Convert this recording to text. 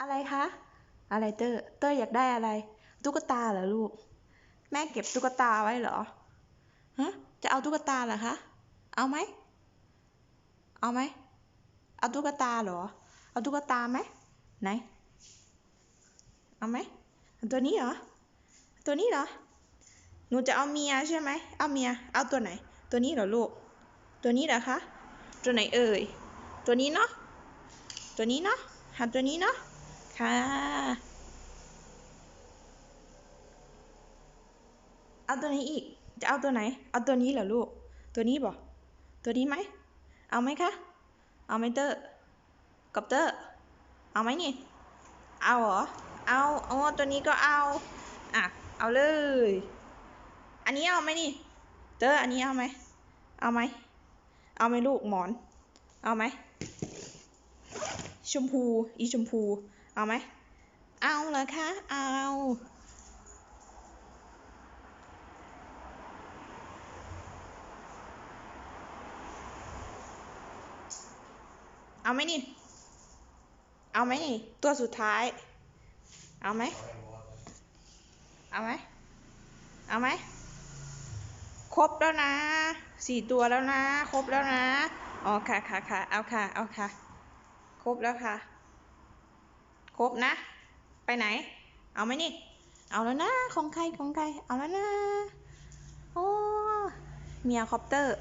อะไรคะ อะไรเตอร์ เตอร์อยากได้อะไร ตุ๊กตาเหรอลูก แม่เก็บตุ๊กตาไว้เหรอ ฮะ จะเอาตุ๊กตาเหรอคะ เอาไหม เอาไหม เอาตุ๊กตาเหรอ เอาตุ๊กตาไหมไหน เอาไหม ตัวนี้เหรอ ตัวนี้เหรอ หนูจะเอาเมียใช่ไหม เอาเมีย เอาตัวไหน ตัวนี้เหรอลูก ตัวนี้เหรอคะ ตัวไหนเอ่ย ตัวนี้เนาะ ตัวนี้เนาะหาตัวนี้เนาะ ค่ะเอาตัวไหนอีก จะเอาตัวไหน เอาตัวนี้เหรอลูก ตัวนี้บ่ตัวนี้ไหม เอาไหมคะ เอาไหมเตอร์กับเตอร์ เอาไหมนี่ เอาเหรอ เอาอ๋อตัวนี้ก็เอา อะ เอาเลย อันนี้เอาไหมนี่ เตอร์อันนี้เอาไหม เอาไหม เอาไหมลูกหมอน เอาไหม ชมพู อีชมพู เอาไหม เอาเหรอคะ เอา เอาไหมนี่ เอาไหมนี่ ตัวสุดท้าย เอาไหม เอาไหม เอาไหม ครบแล้วนะ สี่ตัวแล้วนะ ครบแล้วนะ อ๋อค่ะค่ะค่ะเอาค่ะ เอาค่ะ ครบแล้วค่ะ ครบนะ ไปไหน เอาไหมนี่ เอาแล้วนะ ของใครของใคร เอาแล้วนะ โอ้เมียคอปเตอร์